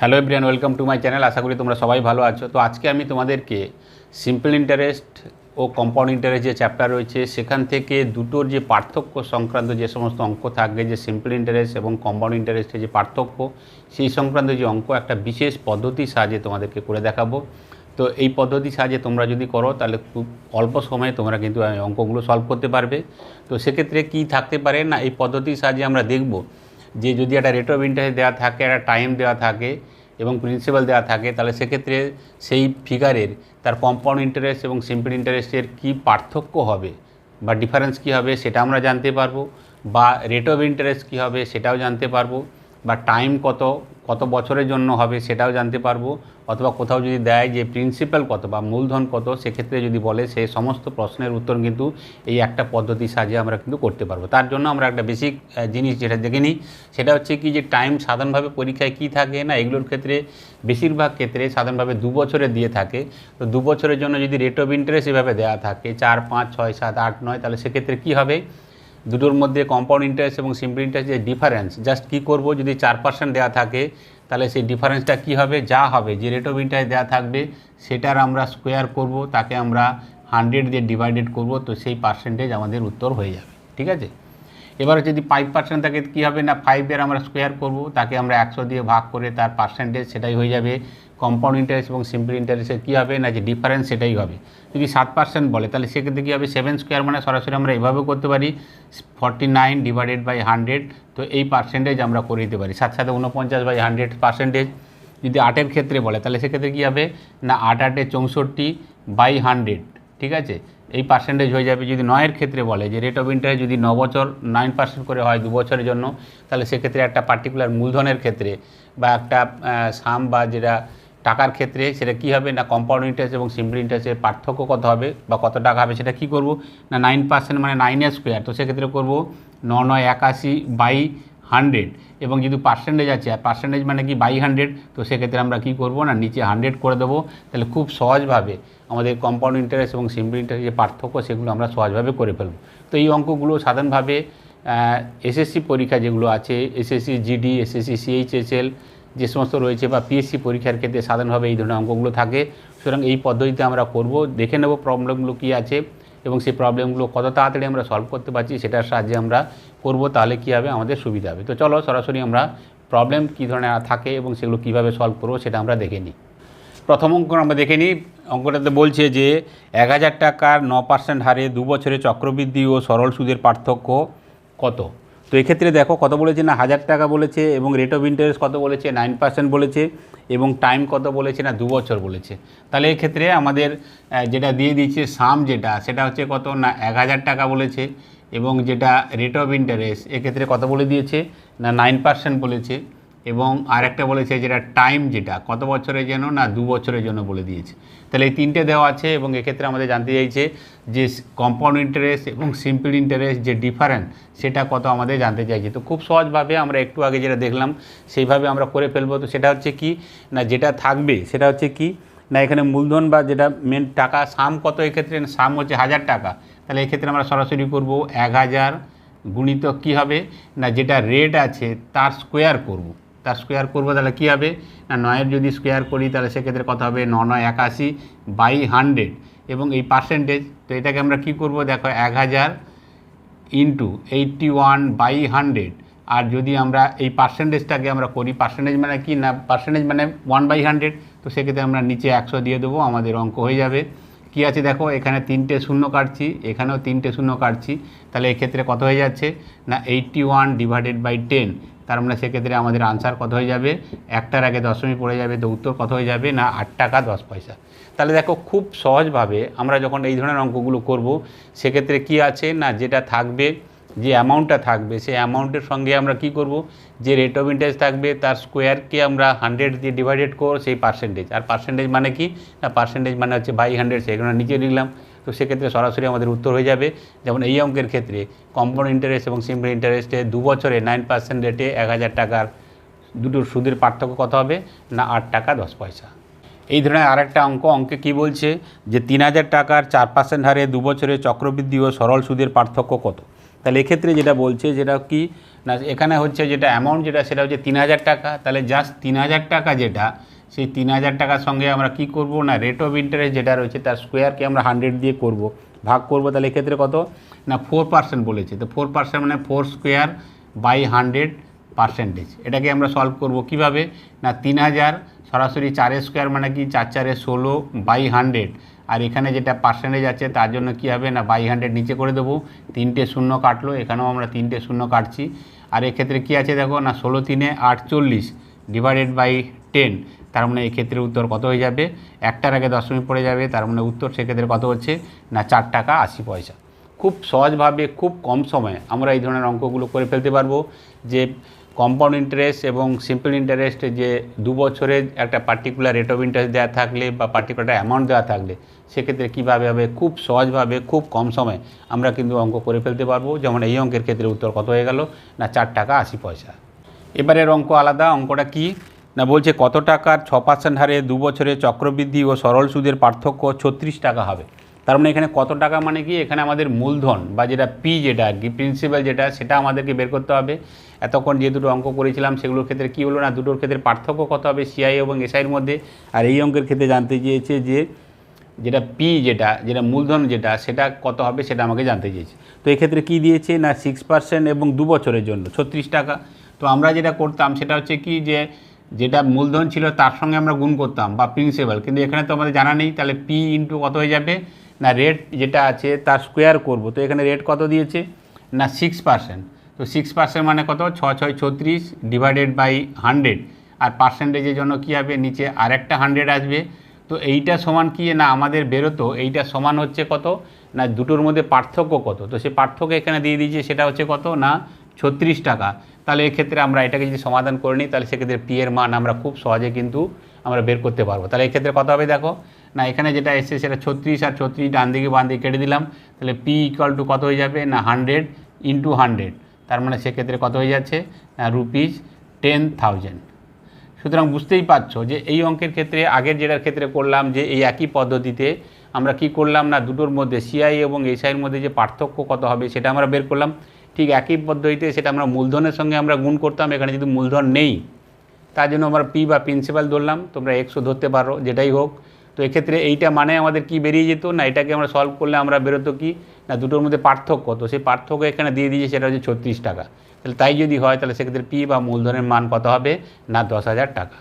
Hello everyone welcome to my channel আশা করি তোমরা সবাই ভালো আছো। তো আজকে আমি তোমাদেরকে সিম্পল ইন্টারেস্ট ও কম্পাউন্ড ইন্টারেস্ট যে চ্যাপ্টার রয়েছে, সেখান থেকে দুটোর যে পার্থক্য সংক্রান্ত যে সমস্ত অঙ্ক থাকবে, যে সিম্পল ইন্টারেস্ট এবং কম্পাউন্ড ইন্টারেস্টের যে পার্থক্য, সেই সংক্রান্ত যে অঙ্ক একটা বিশেষ পদ্ধতির সাহায্যে তোমাদেরকে করে দেখাবো। তো এই পদ্ধতির সাহায্যে তোমরা যদি করো, তাহলে খুব অল্প সময়ে তোমরা কিন্তু অঙ্কগুলো সলভ করতে পারবে। তো সেক্ষেত্রে কি থাকতে পারে না, এই পদ্ধতির সাহায্যে আমরা দেখব। যে যদি একটা রেট অফ ইন্টারেস্ট দেওয়া থাকে, একটা টাইম দেওয়া থাকে এবং প্রিন্সিপাল দেওয়া থাকে, তাহলে সেক্ষেত্রে সেই ফিগারের তার কম্পাউন্ড ইন্টারেস্ট এবং সিম্পল ইন্টারেস্টের কি পার্থক্য হবে বা ডিফারেন্স কি হবে, সেটা আমরা জানতে পারব বা রেট অফ ইন্টারেস্ট কী হবে, সেটাও জানতে পারব। বা টাইম কত কত বছরের জন্য হবে সেটাও জানতে পারব। অথবা কোথাও যদি দেয় যে প্রিন্সিপাল কত বা মূলধন কত, সেক্ষেত্রে যদি বলে সে সমস্ত প্রশ্নের উত্তর কিন্তু এই একটা পদ্ধতির সাহায্যে আমরা কিন্তু করতে পারব। তার জন্য আমরা একটা বেসিক জিনিস যেটা দেখে নিই, সেটা হচ্ছে কি যে টাইম সাধারণভাবে পরীক্ষায় কী থাকে না, এগুলোর ক্ষেত্রে বেশিরভাগ ক্ষেত্রে সাধারণভাবে দু বছরে দিয়ে থাকে। তো দু বছরের জন্য যদি রেট অফ ইন্টারেস্ট এভাবে দেওয়া থাকে, চার, পাঁচ, ছয়, সাত, আট, নয়, তাহলে সেক্ষেত্রে কী হবে? দুটোর মধ্যে কম্পাউন্ড ইন্টারেস্ট এবং সিম্পল ইন্টারেস্ট যে ডিফারেন্স জাস্ট কী করব? যদি চার পার্সেন্ট দেওয়া থাকে, তাহলে সেই ডিফারেন্সটা কী হবে? যা হবে, যে রেট অফ ইন্টারেস্ট দেওয়া থাকবে, সেটার আমরা স্কোয়ার করব, তাকে আমরা হান্ড্রেড দিয়ে ডিভাইডেড করব, তো সেই পার্সেন্টেজ আমাদের উত্তর হয়ে যাবে। ঠিক আছে? এবার যদি ফাইভ পার্সেন্ট থাকে, কী হবে না? ফাইভের আমরা স্কোয়ার করব, তাকে আমরা একশো দিয়ে ভাগ করে তার পার্সেন্টেজ সেটাই হয়ে যাবে। কম্পাউন্ড ইন্টারেস্ট এবং সিম্পল ইন্টারেস্টের কী হবে না যে ডিফারেন্স সেটাই হবে। যদি সাত পার্সেন্ট বলে, তাহলে সেক্ষেত্রে কী হবে? সেভেন স্কোয়ার মানে সরাসরি আমরা এভাবেও করতে পারি forty nine divided by hundred তো এই পার্সেন্টেজ আমরা করে দিতে পারি। সাথে সাথে উনপঞ্চাশ বাই হান্ড্রেড পার্সেন্টেজ যদি আটের ক্ষেত্রে বলে, তাহলে সেক্ষেত্রে কী হবে? না, আট আটে চৌষট্টি বাই হান্ড্রেড ঠিক আছে? এই পার্সেন্টেজ হয়ে যাবে। যদি নয়ের ক্ষেত্রে বলে, যে রেট অফ ইন্টারেস্ট যদি ন বছর নাইন পার্সেন্ট করে হয় দু বছরের জন্য, তাহলে সেক্ষেত্রে একটা পার্টিকুলার মূলধনের ক্ষেত্রে বা একটা সাম বা যেটা টাকার ক্ষেত্রে সেটা কী হবে, না কম্পাউন্ড ইন্টারেস্ট এবং সিম্পল ইন্টারেস্টের পার্থক্য কত হবে বা কত টাকা হবে সেটা কী করব, না নাইন পার্সেন্ট মানে নাইনের স্কোয়ার তো সেক্ষেত্রে করব ন নয় একাশি বাই হান্ড্রেড এবং যদি পার্সেন্টেজ আছে, আর পার্সেন্টেজ মানে কি বাই হান্ড্রেড তো সেক্ষেত্রে আমরা কী করব, না নিচে হান্ড্রেড করে দেবো, তাহলে খুব সহজভাবে আমাদের কম্পাউন্ড ইন্টারেস্ট এবং সিম্পল ইন্টারেস্ট যে পার্থক্য সেগুলো আমরা সহজভাবে করে ফেলব। তো এই অঙ্কগুলো সাধারণভাবে এসএসসি পরীক্ষা যেগুলো আছে এসএসসি জিডি এসএসসি সিএইচএসএল যে সমস্ত রয়েছে বা পিএসসি পরীক্ষার ক্ষেত্রে সাধারণভাবে এই ধরনের অঙ্কগুলো থাকে, সুতরাং এই পদ্ধতিতে আমরা করব। দেখে নেব প্রবলেমগুলো কী আছে এবং সেই প্রবলেমগুলো কত তাড়াতাড়ি আমরা সলভ করতে পারছি সেটার সাহায্যে আমরা করব, তাহলে কী হবে? আমাদের সুবিধা হবে। তো চলো সরাসরি আমরা প্রবলেম কী ধরনের থাকে এবং সেগুলো কীভাবে সলভ করব সেটা আমরা দেখে নিই। প্রথম অঙ্ক আমরা দেখে নিই। অঙ্কটাতে বলছে যে এক হাজার টাকার ন পার্সেন্ট হারে দু বছরে চক্রবৃদ্ধি ও সরল সুদের পার্থক্য কত? তো এক্ষেত্রে দেখো কত বলেছে না, হাজার টাকা বলেছে এবং রেট অফ ইন্টারেস্ট কত বলেছে নাইন পার্সেন্ট বলেছে এবং টাইম কত বলেছে না দু বছর বলেছে। তাহলে এক্ষেত্রে আমাদের যেটা দিয়ে দিচ্ছে সাম যেটা, সেটা হচ্ছে কত না, এক হাজার টাকা বলেছে এবং যেটা রেট অফ ইন্টারেস্ট এক্ষেত্রে কত বলে দিয়েছে না নাইন পার্সেন্ট বলেছে। এবং আরেকটা বলেছে যেটা টাইম যেটা, কত বছরের জন্য না দু বছরের জন্য বলে দিয়েছে। তাহলে এই তিনটে দেওয়া আছে এবং এক্ষেত্রে আমাদের জানতে চাইছে যে কম্পাউন্ড ইন্টারেস্ট এবং সিম্পল ইন্টারেস্ট যে ডিফারেন্স সেটা কত আমাদের জানতে চাইছে। তো খুব সহজভাবে আমরা একটু আগে যেটা দেখলাম, সেইভাবে আমরা করে ফেলব। তো সেটা হচ্ছে কি, না যেটা থাকবে, সেটা হচ্ছে কি, না এখানে মূলধন বা যেটা মেন টাকা সাম কত এক্ষেত্রে? সাম হচ্ছে হাজার টাকা। তাহলে এক্ষেত্রে আমরা সরাসরি করব এক হাজার গুণিত কী হবে? না যেটা রেট আছে, তার স্কোয়ার করব। তার স্কোয়ার করব, তাহলে কী হবে? না, নয়ের যদি স্কোয়ার করি, তাহলে সেক্ষেত্রে কত হবে? ন নয় একাশি বাই হান্ড্রেড এবং এই পার্সেন্টেজ তো এটাকে আমরা কি করব? দেখো, এক হাজার into eighty one by hundred আর যদি আমরা এই পার্সেন্টেজটাকে আমরা করি পার্সেন্টেজ মানে কি? না পার্সেন্টেজ মানে ওয়ান বাই হান্ড্রেড তো সেক্ষেত্রে আমরা নিচে একশো দিয়ে দেবো, আমাদের অঙ্ক হয়ে যাবে। কি আছে দেখো? এখানে তিনটে শূন্য কাটছি, এখানেও তিনটে শূন্য কাটছি। তাহলে এক্ষেত্রে কত হয়ে যাচ্ছে? না eighty one divided by ten তার মানে সেক্ষেত্রে আমাদের আনসার কত হয়ে যাবে? একটার আগে দশমিক পড়ে যাবে, তো উত্তর কত হয়ে যাবে? না, আট টাকা দশ পয়সা। তাহলে দেখো, খুব সহজভাবে আমরা যখন এই ধরনের অঙ্কগুলো করব, সেক্ষেত্রে কি আছে? না, যেটা থাকবে, যে অ্যামাউন্টটা থাকবে, সেই অ্যামাউন্টের সঙ্গে আমরা কি করব? যে রেট অফ ইন্টারেস্ট থাকবে, তার স্কোয়ারকে আমরা হান্ড্রেড দিয়ে ডিভাইডেড করব, সেই পার্সেন্টেজ আর পার্সেন্টেজ মানে কি? না পার্সেন্টেজ মানে হচ্ছে বাই হান্ড্রেড সেখানে নিচে লিখলাম। তো সেক্ষেত্রে সরাসরি আমাদের উত্তর হয়ে যাবে। যেমন এই অঙ্কের ক্ষেত্রে কম্পাউন্ড ইন্টারেস্ট এবং সিম্পল ইন্টারেস্টে দু বছরে নাইন পার্সেন্ট রেটে এক হাজার টাকার দুটোর সুদের পার্থক্য কত হবে? না, আট টাকা, দশ পয়সা। এই ধরনের আরেকটা অঙ্ক, অঙ্কে কি বলছে? যে তিন হাজার টাকার চার পার্সেন্ট হারে দু বছরে চক্রবৃদ্ধি ও সরল সুদের পার্থক্য কত? তাহলে এক্ষেত্রে যেটা বলছে, যেটা কি? না, এখানে হচ্ছে যেটা অ্যামাউন্ট যেটা, সেটা হচ্ছে তিন হাজার টাকা। তাহলে জাস্ট তিন হাজার টাকা যেটা সেই তিন হাজার টাকার সঙ্গে আমরা কি করব না? রেট অফ ইন্টারেস্ট যেটা রয়েছে তার স্কোয়ারকে আমরা হান্ড্রেড দিয়ে করব। ভাগ করব তাহলে এক্ষেত্রে কত? না ফোর পার্সেন্ট বলেছে। তো ফোর পার্সেন্ট মানে four square by hundred percentage এটাকে আমরা সলভ করব কীভাবে? না, তিন হাজার সরাসরি চারের স্কোয়ার মানে কি? চার চারে ষোলো বাই হান্ড্রেড আর এখানে যেটা পার্সেন্টেজ আছে তার জন্য কি হবে? না বাই হান্ড্রেড নিচে করে দেবো। তিনটে শূন্য কাটলো, এখানেও আমরা তিনটে শূন্য কাটছি। আর এক্ষেত্রে কি আছে দেখো? না, ষোলো তিনে আটচল্লিশ ডিভাইডেড বাই টেন তার মানে এক্ষেত্রে উত্তর কত হয়ে যাবে? একটার আগে দশমিক পড়ে যাবে, তার মানে উত্তর সেক্ষেত্রে কত হচ্ছে? না, চার টাকা আশি পয়সা। খুব সহজভাবে, খুব কম সময়ে আমরা এই ধরনের অঙ্কগুলো করে ফেলতে পারব যে কম্পাউন্ড ইন্টারেস্ট এবং সিম্পল ইন্টারেস্ট যে দু বছরের একটা পার্টিকুলার রেট অফ ইন্টারেস্ট দেওয়া থাকলে বা পার্টিকুলার অ্যামাউন্ট দেওয়া থাকলে সেক্ষেত্রে কীভাবে হবে? খুব সহজভাবে, খুব কম সময়ে আমরা কিন্তু অঙ্ক করে ফেলতে পারব। যেমন এই অঙ্কের ক্ষেত্রে উত্তর কত হয়ে গেল? না, চার টাকা আশি পয়সা। এবারের অঙ্ক আলাদা, অঙ্কটা কি? না, বলছে কত টাকার ছ পার্সেন্ট হারে দু বছরে চক্রবৃদ্ধি ও সরল সুদের পার্থক্য ছত্রিশ টাকা হবে। তার মানে এখানে কত টাকা মানে কি? এখানে আমাদের মূলধন বা যেটা পি যেটা আর কি প্রিন্সিপাল যেটা, সেটা আমাদেরকে বের করতে হবে। এতক্ষণ যে দুটো অঙ্ক করেছিলাম, সেগুলোর ক্ষেত্রে কী হলো না? দুটোর ক্ষেত্রে পার্থক্য কত হবে? সিআই এবং এসআইয়ের মধ্যে। আর এই অঙ্কের ক্ষেত্রে জানতে চেয়েছে যে যেটা পি যেটা যেটা মূলধন যেটা, সেটা কত হবে সেটা আমাকে জানতে চেয়েছে। তো এক্ষেত্রে কি দিয়েছে? না সিক্স পার্সেন্ট এবং দু বছরের জন্য, ছত্রিশ টাকা। তো আমরা যেটা করতাম, সেটা হচ্ছে কি যে যেটা মূলধন ছিল তার সঙ্গে আমরা গুণ করতাম, বা প্রিন্সিপাল কিন্তু এখানে তো আমাদের জানা নেই, তাহলে পি ইন্টু কত হয়ে যাবে? না রেট যেটা আছে তার স্কোয়ার করব। তো এখানে রেট কত দিয়েছে? না সিক্স পার্সেন্ট তো সিক্স পার্সেন্ট মানে কত? ছ ছয়, ছত্রিশ ডিভাইডেড বাই হান্ড্রেড আর পার্সেন্টেজের জন্য কী হবে? নিচে আরেকটা হান্ড্রেড আসবে। তো এইটা সমান কি? না, আমাদের বেরোতো। এইটা সমান হচ্ছে কত? না, দুটোর মধ্যে পার্থক্য কত? তো সে পার্থক্য এখানে দিয়ে দিয়েছে, সেটা হচ্ছে কত? না, ছত্রিশ টাকা। তাহলে এক্ষেত্রে আমরা এটাকে যদি সমাধান করে নিই, তাহলে সেক্ষেত্রে পি এর মান আমরা খুব সহজে কিন্তু আমরা বের করতে পারব। তাহলে এক্ষেত্রে কত হবে দেখো? না, এখানে যেটা এসছে সেটা ছত্রিশ আর ছত্রিশ ডান দিকে বাম দিকে কেটে দিলাম। তাহলে পি ইকুয়াল টু কত হয়ে যাবে? না হান্ড্রেড ইন্টু হান্ড্রেড তার মানে সেক্ষেত্রে কত হয়ে যাচ্ছে? না রুপিস টেন থাউজেন্ড সুতরাং বুঝতেই পারছ যে এই অঙ্কের ক্ষেত্রে, আগের যেটার ক্ষেত্রে করলাম যে এই একই পদ্ধতিতে আমরা কি করলাম না, দুটোর মধ্যে সিআই এবং এসআইয়ের মধ্যে যে পার্থক্য কত হবে সেটা আমরা বের করলাম। ঠিক একই পদ্ধতিতে সেটা আমরা মূলধনের সঙ্গে আমরা গুণ করতাম, এখানে যদি মূলধন নেই, তার জন্য আমরা পি বা প্রিন্সিপাল ধরলাম, তোমরা এক্সও ধরতে পারো, যেটাই হোক। তো এক্ষেত্রে এইটা মানে আমাদের কি বেরিয়ে যেত না, এটাকে আমরা সলভ করলে আমরা বেরোতো কি? না, দুটোর মধ্যে পার্থক্য তো, সেই পার্থক্য এখানে দিয়ে দিয়েছে, সেটা হচ্ছে ছত্রিশ টাকা। তাহলে তাই যদি হয়, তাহলে সেক্ষেত্রে পি বা মূলধনের মান কত হবে? না, দশ হাজার টাকা।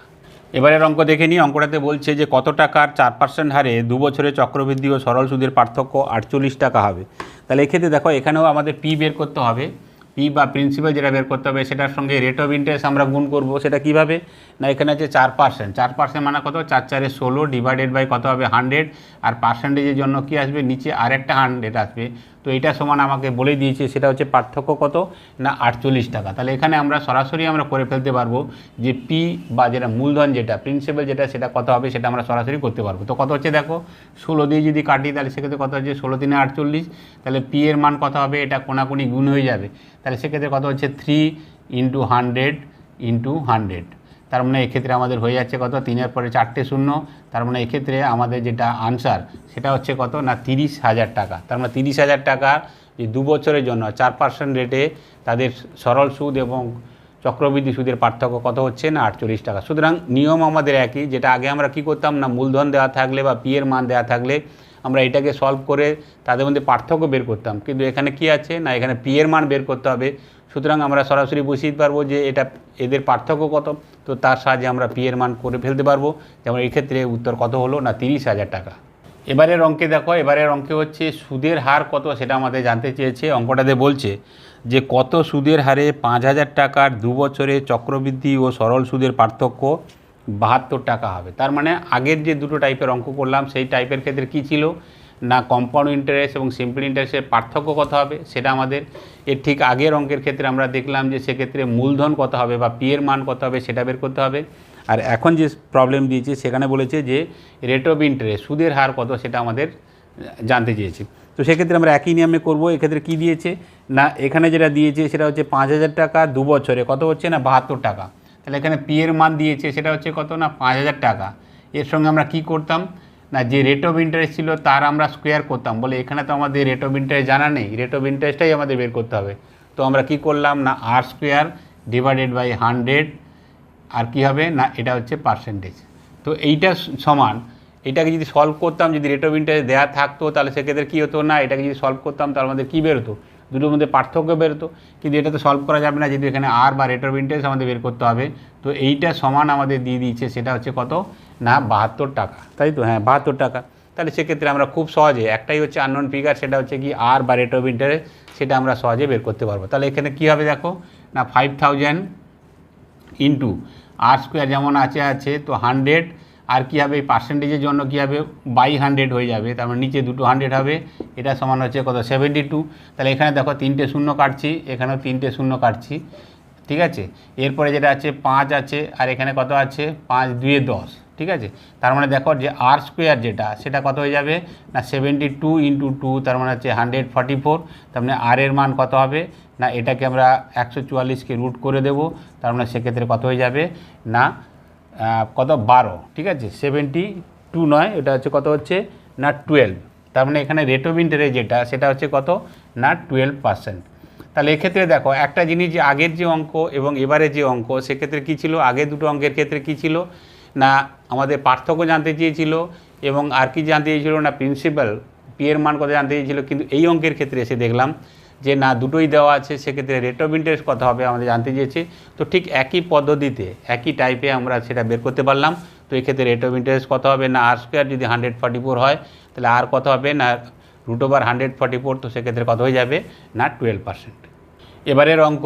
এবারের অঙ্ক দেখে নিই, অঙ্কটাতে বলছে যে কত টাকার চার পার্সেন্ট হারে দু বছরে চক্রবৃদ্ধি ও সরল সুদের পার্থক্য আটচল্লিশ টাকা হবে। তাহলে এক্ষেত্রে দেখো, এখানেও আমাদের পি বের করতে হবে। পি বা প্রিন্সিপাল যেটা বের করতে হবে, সেটার সঙ্গে রেট অফ ইন্টারেস্ট আমরা গুণ করব, সেটা কীভাবে? না, এখানে আছে চার পার্সেন্ট চার পার্সেন্ট মানে কত? চার চারে ষোলো ডিভাইডেড বাই কত হবে? হান্ড্রেড আর পার্সেন্টেজের জন্য কি আসবে? নিচে আরেকটা হান্ড্রেড আসবে। তো এটা সমান আমাকে বলে দিয়েছে, সেটা হচ্ছে পার্থক্য কত? না, আটচল্লিশ টাকা। তাহলে এখানে আমরা সরাসরি আমরা করে ফেলতে পারব যে পি বা যেটা মূলধন যেটা প্রিন্সিপাল যেটা, সেটা কত হবে সেটা আমরা সরাসরি করতে পারব। তো কত হচ্ছে দেখো? ষোলো দিয়ে যদি কাটি, তাহলে সেক্ষেত্রে কত হচ্ছে? ষোলো তিনে আটচল্লিশ। তাহলে পি এর মান কত হবে? এটা কোনাকুনি গুণ হয়ে যাবে। তাহলে সেক্ষেত্রে কত হচ্ছে? Three into hundred into hundred তার মানে এক্ষেত্রে আমাদের হয়ে যাচ্ছে কত? তিনের পরে চারটে শূন্য। তার মানে এক্ষেত্রে আমাদের যেটা আনসার সেটা হচ্ছে কত? না, তিরিশ হাজার টাকা। তার মানে তিরিশ হাজার টাকা যে দু বছরের জন্য, চার পার্সেন্ট রেটে তাদের সরল সুদ এবং চক্রবৃদ্ধি সুদের পার্থক্য কত হচ্ছে? না, আটচল্লিশ টাকা। সুতরাং নিয়ম আমাদের একই, যেটা আগে আমরা কি করতাম? না, মূলধন দেওয়া থাকলে বা পি এর মান দেওয়া থাকলে আমরা এটাকে সলভ করে তাদের মধ্যে পার্থক্য বের করতাম। কিন্তু এখানে কি আছে? না, এখানে পি এর মান বের করতে হবে। সুতরাং আমরা সরাসরি বুঝিয়ে দিতে পারব যে এটা, এদের পার্থক্য কত, তো তার সাহায্যে আমরা পি এর মান করে ফেলতে পারব। যেমন এই ক্ষেত্রে উত্তর কত হলো? না, তিরিশ হাজার টাকা। এবারের অঙ্কে দেখো, এবারের অঙ্কে হচ্ছে সুদের হার কত সেটা আমাদের জানতে চেয়েছে। অঙ্কটাতে বলছে যে কত সুদের হারে পাঁচ হাজার টাকার দু বছরে চক্রবৃদ্ধি ও সরল সুদের পার্থক্য বাহাত্তর টাকা হবে। তার মানে আগের যে দুটো টাইপের অঙ্ক করলাম, সেই টাইপের ক্ষেত্রে কী ছিল? না কম্পাউন্ড ইন্টারেস্ট এবং সিম্পল ইন্টারেস্টের পার্থক্য কত হবে, সেটা আমাদের এর ঠিক আগের অঙ্কের ক্ষেত্রে আমরা দেখলাম যে সেক্ষেত্রে মূলধন কত হবে বা পি এর মান কত হবে সেটা বের করতে হবে। আর এখন যে প্রবলেম দিয়েছে, সেখানে বলেছে যে রেট অফ ইন্টারেস্ট সুদের হার কত সেটা আমাদের জানতে চেয়েছে। তো সেক্ষেত্রে আমরা একই নিয়মে করব, এক্ষেত্রে কি দিয়েছে? না, এখানে যেটা দিয়েছে সেটা হচ্ছে পাঁচ হাজার টাকা দু বছরে, কত হচ্ছে না? বাহাত্তর টাকা। তাহলে এখানে পি এর মান দিয়েছে, সেটা হচ্ছে কত না? পাঁচ হাজার টাকা। এর সঙ্গে আমরা কি করতাম? না, যে রেট অফ ইন্টারেস্ট ছিল তার আমরা স্কোয়ার করতাম। বলে এখানে তো আমাদের রেট অফ ইন্টারেস্ট জানা নেই। রেট অফ ইন্টারেস্টটাই আমাদের বের করতে হবে। তো আমরা কি করলাম না R square divided by hundred আর কি হবে না, এটা হচ্ছে পার্সেন্টেজ তো এইটা সমান। এটাকে যদি সলভ করতাম, যদি রেট অফ ইন্টারেস্ট দেওয়া থাকতো, তাহলে সেক্ষেত্রে কী হতো না, এটাকে যদি সলভ করতাম, তাহলে আমাদের কী বেরোতো? দুটোর মধ্যে পার্থক্য বেরোতো। কিন্তু এটা তো সলভ করা যাবে না যদি এখানে আর বা রেট অফ ইন্টারেস্ট আমাদের বের করতে হবে। তো এইটা সমান আমাদের দিয়ে দিয়েছে, সেটা হচ্ছে কত? না, বাহাত্তর টাকা। তাই তো? হ্যাঁ বাহাত্তর টাকা। তাহলে সেক্ষেত্রে আমরা খুব সহজে, একটাই হচ্ছে আননোন ফিগার সেটা হচ্ছে কি আর বা রেট অফ ইন্টারেস্ট সেটা আমরা সহজে বের করতে পারব। তাহলে এখানে কী হবে দেখো? না five thousand into R square যেমন আছে আছে, তো হান্ড্রেড আর কী হবে? এই পার্সেন্টেজের জন্য কী হবে? বাই হান্ড্রেড হয়ে যাবে। তার মানে নিচে দুটো হান্ড্রেড হবে। এটা সমান হচ্ছে কত? সেভেন্টি টু তাহলে এখানে দেখো, তিনটে শূন্য কাটছি। এখানেও তিনটে শূন্য কাটছি। ঠিক আছে? এরপরে যেটা আছে, পাঁচ আছে, আর এখানে কত আছে? পাঁচ দুয়ে দশ, ঠিক আছে? তার মানে দেখো যে আর স্কোয়ার যেটা, সেটা কত হয়ে যাবে? না সেভেন্টি টু ইন্টু টু তার মানে হচ্ছে হান্ড্রেড ফর্টি ফোর তার মানে আর এর মান কত হবে? না, এটাকে আমরা একশো চুয়াল্লিশকে রুট করে দেবো, তার মানে সেক্ষেত্রে কত হয়ে যাবে? না কত? বারো, ঠিক আছে? সেভেন্টি টু নয়, এটা হচ্ছে কত হচ্ছে? না টুয়েলভ তার মানে এখানে রেট অফ ইন্টারেস্ট যেটা, সেটা হচ্ছে কত? না টুয়েলভ পার্সেন্ট তাহলে এক্ষেত্রে দেখো, একটা জিনিস যে আগের যে অঙ্ক এবং এবারে যে অঙ্ক, সেক্ষেত্রে কী ছিল? আগের দুটো অঙ্কের ক্ষেত্রে কী ছিল? না, আমাদের পার্থক্য জানতে চেয়েছিল এবং আর কি জানতে চেয়েছিল? না প্রিন্সিপাল পি এর মান কথা জানতে চেয়েছিল? কিন্তু এই অঙ্কের ক্ষেত্রে এসে দেখলাম যে না, দুটোই দেওয়া আছে, সেক্ষেত্রে রেট অফ ইন্টারেস্ট কথা হবে আমাদের জানতে চেয়েছে। তো ঠিক একই পদ্ধতিতে, একই টাইপে আমরা সেটা বের করতে পারলাম। তো এক্ষেত্রে রেট অফ ইন্টারেস্ট কত হবে? না আর স্কোয়ার যদি হান্ড্রেড ফর্টি ফোর হয়, তাহলে আর কত হবে? না root over hundred forty four তো সেক্ষেত্রে কত হয়ে যাবে? না টুয়েলভ পার্সেন্ট এবারের অঙ্ক,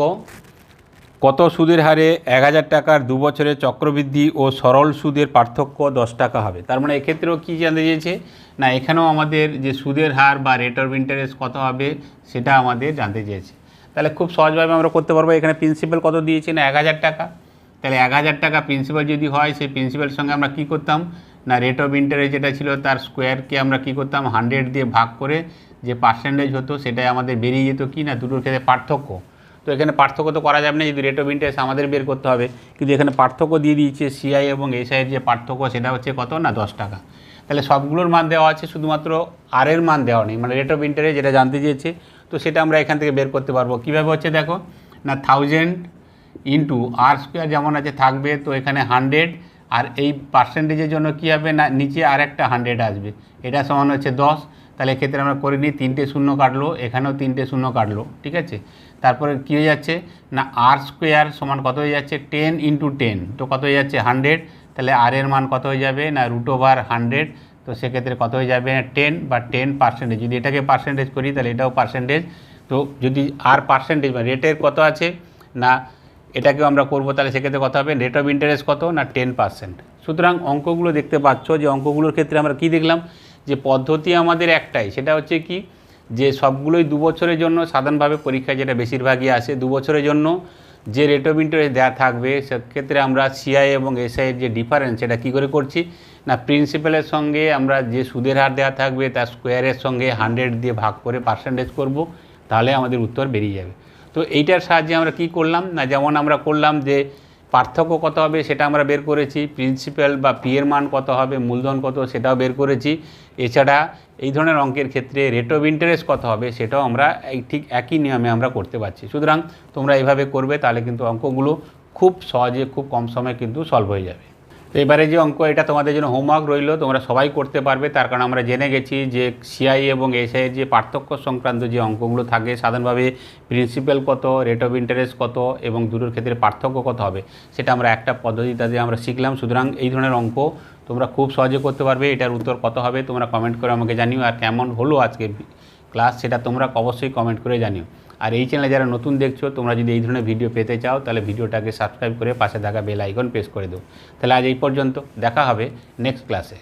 কত সুদের হারে এক হাজার টাকার দু বছরের চক্রবৃদ্ধি ও সরল সুদের পার্থক্য দশ টাকা হবে? তার মানে এক্ষেত্রেও কী জানতে চেয়েছে? না, এখানেও আমাদের যে সুদের হার বা রেট অফ ইন্টারেস্ট কত হবে সেটা আমাদের জানতে চেয়েছে। তাহলে খুব সহজভাবে আমরা করতে পারব। এখানে প্রিন্সিপাল কত দিয়েছে? না, এক হাজার টাকা। তাহলে এক হাজার টাকা প্রিন্সিপাল যদি হয়, সেই প্রিন্সিপালের সঙ্গে আমরা কী করতাম? না রেট অফ ইন্টারেস্ট যেটা ছিল তার স্কোয়ারকে আমরা কী করতাম? হান্ড্রেড দিয়ে ভাগ করে যে পার্সেন্টেজ হতো সেটাই আমাদের বেরিয়ে যেত কি না? দুটোর ক্ষেত্রে পার্থক্য। তো এখানে পার্থক্য তো করা যাবে না যদি রেট অফ ইন্টারেস্ট আমাদের বের করতে হবে। কিন্তু এখানে পার্থক্য দিয়ে দিয়েছে সিআই এবং এসআইয়ের যে পার্থক্য, সেটা হচ্ছে কত না? দশ টাকা। তাহলে সবগুলোর মান দেওয়া আছে, শুধুমাত্র আর এর মান দেওয়া নেই মানে রেট অফ ইন্টারেস্ট যেটা জানতে চেয়েছে। তো সেটা আমরা এখান থেকে বের করতে পারব। কীভাবে হচ্ছে দেখো? না থাউজেন্ড ইন্টু আর স্কোয়ার যেমন আছে থাকবে, তো এখানে হান্ড্রেড আর এই পার্সেন্টেজের জন্য কী হবে না, নিচে আর একটা হান্ড্রেড আসবে। এটা সমান হচ্ছে দশ। তাহলে এক্ষেত্রে আমরা করে নিই তিনটে শূন্য কাটলো, এখানেও তিনটে শূন্য কাটলো, ঠিক আছে? তারপরে কী হয়ে যাচ্ছে? না আর স্কোয়ার সমান কত হয়ে যাচ্ছে? টেন ইন্টু টেন তো কত হয়ে যাচ্ছে? হান্ড্রেড তাহলে আর এর মান কত হয়ে যাবে? না রুট ওভার হান্ড্রেড তো সেক্ষেত্রে কত হয়ে যাবে? না টেন বা টেন পার্সেন্টেজ যদি এটাকে পার্সেন্টেজ করি, তাহলে এটাও পার্সেন্টেজ তো যদি আর পার্সেন্টেজ বা রেটের কত আছে? না এটাকেও আমরা করব, তাহলে সেক্ষেত্রে কথা হবে রেট অফ ইন্টারেস্ট কত না টেন পার্সেন্ট সুতরাং অঙ্কগুলো দেখতে পাচ্ছ যে অঙ্কগুলোর ক্ষেত্রে আমরা কি দেখলাম? যে পদ্ধতি আমাদের একটাই, সেটা হচ্ছে কি? যে সবগুলোই দু বছরের জন্য সাধারণভাবে পরীক্ষায় যেটা বেশিরভাগই আসে, দু বছরের জন্য যে রেট অফ ইন্টারেস্ট দেওয়া থাকবে, সেক্ষেত্রে আমরা সিআই এবং এসআইয়ের যে ডিফারেন্স সেটা কী করে করছি? না প্রিন্সিপালের সঙ্গে আমরা যে সুদের হার দেওয়া থাকবে, তার স্কোয়ারের সঙ্গে হান্ড্রেড দিয়ে ভাগ করে পার্সেন্টেজ করব, তাহলে আমাদের উত্তর বেরিয়ে যাবে। তো এইটার সাহায্যে আমরা কি করলাম? না, যেমন আমরা করলাম যে পার্থক্য কত হবে সেটা আমরা বের করেছি প্রিন্সিপাল বা পিয়ের মান কত হবে, মূলধন কত সেটাও বের করেছি। এছাড়া এই ধরনের অঙ্কের ক্ষেত্রে রেট অফ ইন্টারেস্ট কত হবে সেটাও আমরা এই ঠিক একই নিয়মে আমরা করতে পারছি। সুতরাং তোমরা এইভাবে করবে, তাহলে কিন্তু অঙ্কগুলো খুব সহজে, খুব কম সময়ে কিন্তু সলভ হয়ে যাবে। তো এবারে যে অঙ্ক, এটা তোমাদের জন্য হোমওয়ার্ক রইল, তোমরা সবাই করতে পারবে। তার কারণ আমরা জেনে গেছি যে সিআই এবং এসআই এর যে পার্থক্য সংক্রান্ত যে অঙ্কগুলো থাকে, সাধারণভাবে প্রিন্সিপাল কত রেট অফ ইন্টারেস্ট কত এবং দুটোর ক্ষেত্রে পার্থক্য কত হবে, সেটা আমরা একটা পদ্ধতিতে দিয়ে আমরা শিখলাম। সুতরাং এই ধরনের অঙ্ক তোমরা খুব সহজে করতে পারবে। এটার উত্তর কত হবে, তোমরা কমেন্ট করে আমাকে জানিও। আর কেমন হলো আজকের ক্লাস সেটা তোমরা অবশ্যই কমেন্ট করে জানিও। আর এই চ্যানেলে যারা নতুন দেখছ, তোমরা যদি এই ধরনের ভিডিও পেতে চাও, তাহলে ভিডিওটাকে সাবস্ক্রাইব করে পাশে থাকা বেল আইকন প্রেস করে দেবো তাহলে আজ এই পর্যন্ত, দেখা হবে নেক্সট ক্লাসে